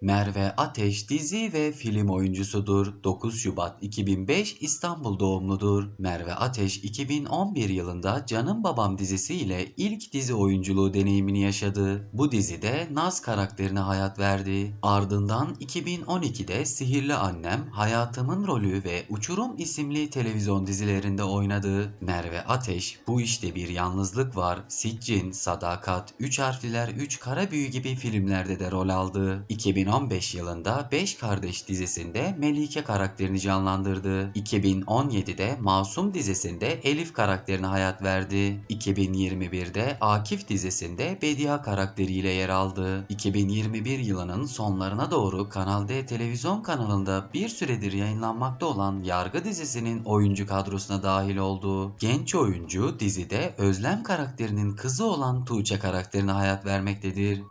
Merve Ateş dizi ve film oyuncusudur. 9 Şubat 2005 İstanbul doğumludur. Merve Ateş 2011 yılında Canım Babam dizisiyle ilk dizi oyunculuğu deneyimini yaşadı. Bu dizide Naz karakterine hayat verdi. Ardından 2012'de Sihirli Annem, Hayatımın Rolü ve Uçurum isimli televizyon dizilerinde oynadı. Merve Ateş, Bu İşte Bir Yalnızlık Var, Siccin, Sadakat, Üç Harfliler 3 Kara Büyü gibi filmlerde de rol aldı. 2015 yılında Beş Kardeş dizisinde Melike karakterini canlandırdı. 2017'de Masum dizisinde Elif karakterine hayat verdi. 2021'de Akif dizisinde Bedia karakteriyle yer aldı. 2021 yılının sonlarına doğru Kanal D televizyon kanalında bir süredir yayınlanmakta olan Yargı dizisinin oyuncu kadrosuna dahil oldu. Genç oyuncu dizide Özlem karakterinin kızı olan Tuğçe karakterine hayat vermektedir.